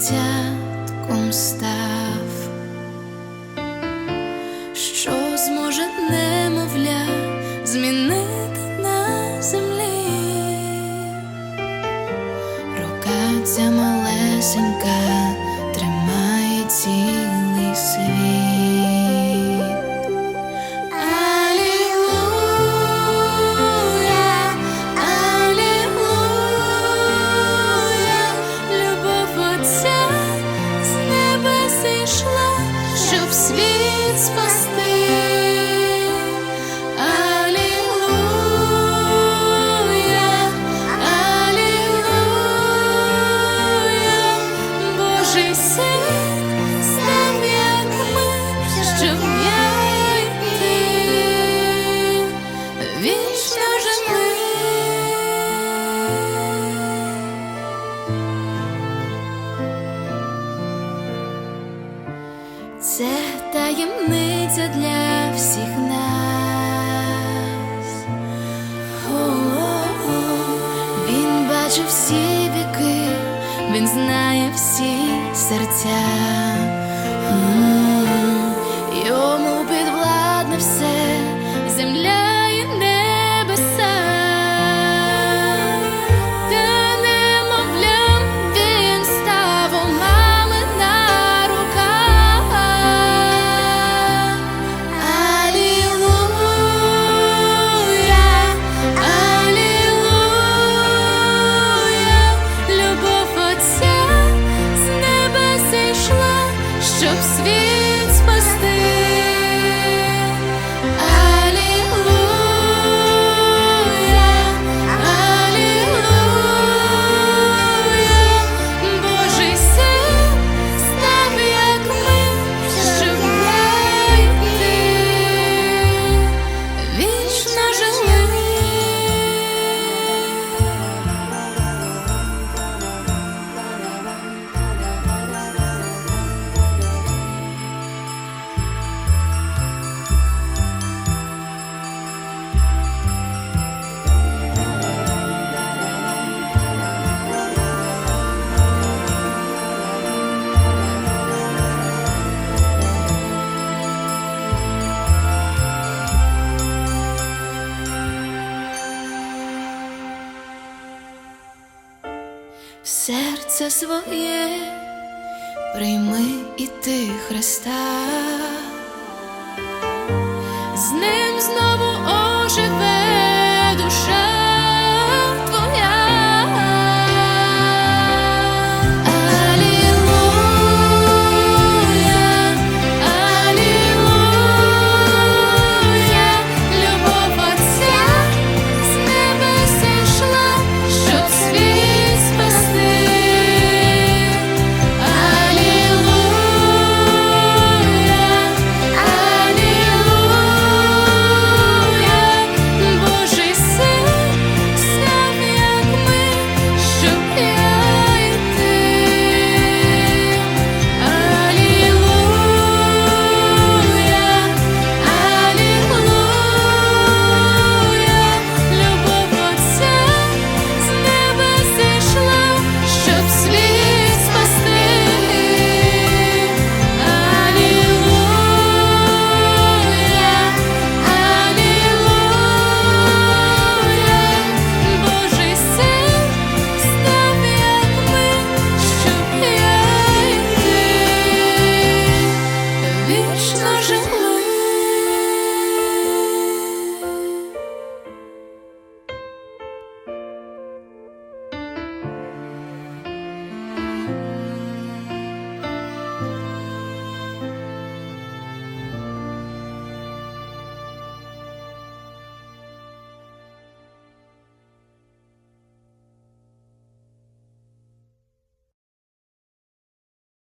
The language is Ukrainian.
дитятком став, що зможе немовля змінити на землі, рука ця малесенька. різниця для всіх нас. О -о -о. Він бачив всі віки, він знає всі серця. серце своє прийми і ти Христа.